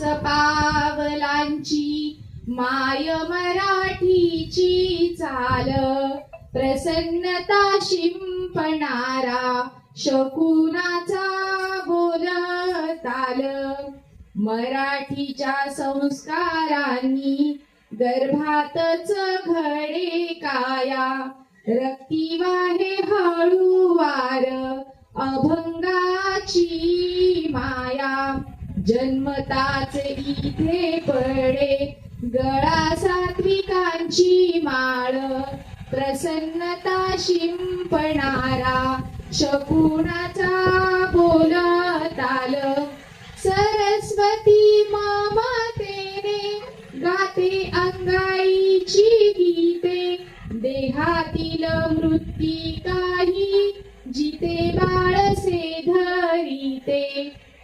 पावलांची माय मराठीची चाल. प्रसन्नता शिंपणारा शकुनाचा बोल ताल. मराठीच्या संस्कारांनी गर्भातच घडे काया. रक्ती वाहे हळूवार अभंगाची माया. जन्मताच इथे पडे. गळा सात्विकांची माळ. प्रसन्नता शिंपणारा. शकुनाचा बोल ताल सरस्वती ममतेने गाते अंगाईची गीते. देहातील मृत्यू काही जिते बा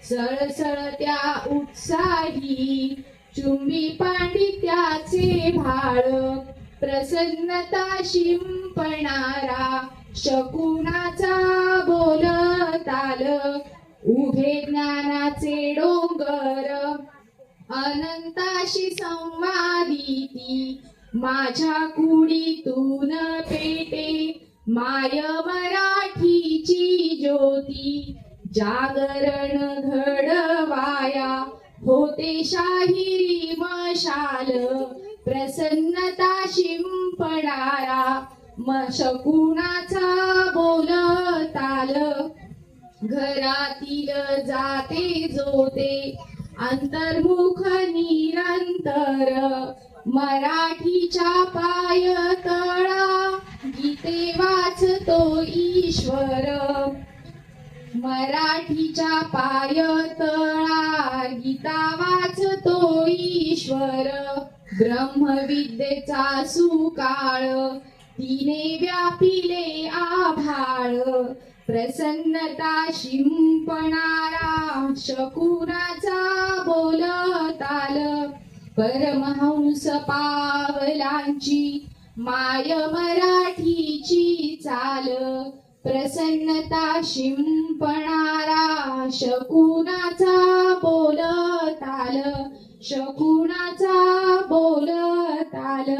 सळसळत्या उत्साही चुंबी पांडित्याचे भाळ. प्रसन्नता शिंपणारा शकुनाचा बोलताल उभे ज्ञानाचे डोंगर अनंताशी संवादिती. माझ्या कुडीतून पेटे माय मराठीची ज्योती. जागरण घडवाया होते शाहिरी मशाल प्रसन्नता शिंपणारा म बोलताल. घरातील जाते जोते अंतर्मुख निरंतर मराठीच्या पाय तळा गीते वाचतो ईश्वर. मराठीच्या पाय तळा गीता वाचतो ईश्वर. ब्रह्मविद्येचा सुकाळ तिने व्यापिले आभाळ. प्रसन्नता शिंपणारा शकुनाचा बोलताल. परमहंस पावलांची माय मराठीची चाल. प्रसन्नता शिंपणारा शकुनाचा बोलताल शकुनाचा बोलताल.